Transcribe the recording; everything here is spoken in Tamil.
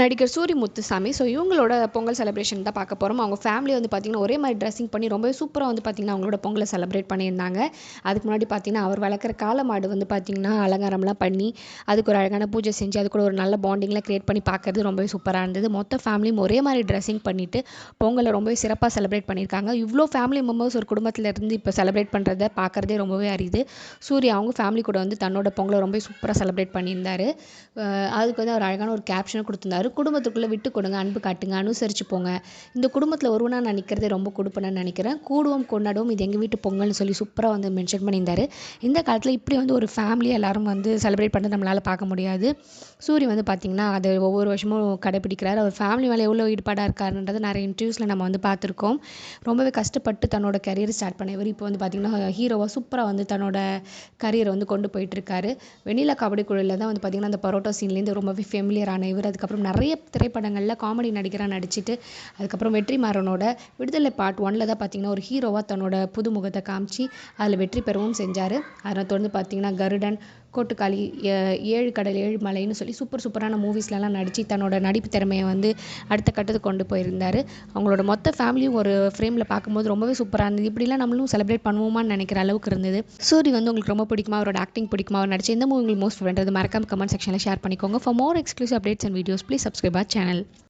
நடிகர் சூரி முத்துசாமி ஸோ இவங்களோட பொங்கல் செலிப்ரேஷன் தான் பார்க்க போகிறோம் அவங்க ஃபேமிலி வந்து பார்த்திங்கன்னா ஒரே மாதிரி ட்ரெஸ்ஸிங் பண்ணி ரொம்பவே சூப்பராக வந்து பார்த்திங்கன்னா அவங்களோட பொங்கலை செலிப்ரேட் பண்ணியிருந்தாங்க. அதுக்கு முன்னாடி பார்த்திங்கன்னா அவர் வளர்க்குற காளை மாடு வந்து பார்த்திங்கன்னா அலங்காரம்லாம் பண்ணி அதுக்கு ஒரு அழகான பூஜை செஞ்சு அது கூட ஒரு நல்ல பாண்டிங்லாம் க்ரியேட் பண்ணி பார்க்கறது ரொம்பவே சூப்பராக இருந்தது. மொத்த ஃபேமிலியும் ஒரே மாதிரி ட்ரெஸ்ஸிங் பண்ணிவிட்டு பொங்கலை ரொம்பவே சிறப்பாக செலிப்ரேட் பண்ணியிருக்காங்க. இவ்வளோ ஃபேமிலி மெம்பர்ஸ் ஒரு குடும்பத்தில் இருந்து இப்போ செலிப்ரேட் பண்ணுறத பார்க்குறதே ரொம்பவே அரியுது சூரிய அவங்க ஃபேமிலி கூட வந்து தன்னோட பொங்கலை ரொம்பவே சூப்பராக செலிப்ரேட் பண்ணியிருந்தார். அதுக்கு வந்து அவர் அழகான ஒரு கேப்ஷனை கொடுத்துருந்தார். குடும்பத்துக்குள்ளே விட்டு கொடுங்க அன்பு காட்டுங்க அனுசரித்து போங்க. இந்த குடும்பத்தில் ஒருவனாக நான் நிற்கிறதே ரொம்ப கொடுப்பேன்னு நினைக்கிறேன். கூடுவோம் கொண்டாடுவோம் இது எங்கள் வீட்டு பொங்கல்னு சொல்லி சூப்பராக வந்து மென்ஷன் பண்ணியிருந்தாரு. இந்த காலத்தில் இப்படி வந்து ஒரு ஃபேமிலி எல்லாரும் வந்து செலிப்ரேட் பண்ணுறது நம்மளால் பார்க்க முடியாது. சூரி வந்து பார்த்திங்கன்னா அது ஒவ்வொரு வருஷமும் கடைப்பிடிக்கிறார் அவர் ஃபேமிலி மேலே எவ்வளோ ஈடுபாடாக இருக்காருன்றது நிறைய இன்டர்வியூஸில் நம்ம வந்து பார்த்துருக்கோம். ரொம்பவே கஷ்டப்பட்டு தன்னோட கரியர் ஸ்டார்ட் பண்ணவர் இப்போ வந்து பார்த்திங்கன்னா ஹீரோவாக சூப்பராக வந்து தன்னோட கரியரை வந்து கொண்டு போயிட்டுருக்காரு வெண்ணிலா கபடி குழுவில் தான் வந்து பார்த்திங்கன்னா அந்த பரோட்டா சீன்லேருந்து ரொம்பவே ஃபெமிலியரான இவர். அதுக்கப்புறம் நிறைய திரைப்படங்களில் காமெடி நடிகராக நடிச்சிட்டு அதுக்கப்புறம் வெற்றிமாறனோட விடுதலை பார்ட் ஒன்ல தான் பார்த்திங்கன்னா ஒரு ஹீரோவாக தன்னோட புதுமுகத்தை காமிச்சு அதில் வெற்றி பெறவும் செஞ்சார். அதனை தொடர்ந்து பார்த்திங்கன்னா கருடன் கோட்டுக்காளி ஏ- ஏழு கடல் ஏழு மலைன்னு சொல்லி சூப்பர் சூப்பரான மூவிஸ்லலாம் நடித்து தன்னோட நடிப்பு திறமையை வந்து அடுத்த கட்டத்துக்கு கொண்டு போயிருந்தார். அவங்களோட மொத்த ஃபேமிலியும் ஒரு ஃப்ரேமில் பார்க்கும்போது ரொம்பவே சூப்பராக இருந்தது. இப்படிலாம் நம்மளும் செலிப்ரேட் பண்ணுவோமான்னு நினைக்கிற அளவுக்கு இருந்தது. சூரி வந்து உங்களுக்கு ரொம்ப பிடிக்குமா? அவரோட ஆக்டிங் பிடிக்குமா? அவர் நடிச்ச எந்த மூவி உங்களுக்கு மோஸ்ட் ஃபேவரட் மறக்காம கமெண்ட் செக்ஷனில் ஷேர் பண்ணிக்கோங்க. For more exclusive updates and videos please subscribe channel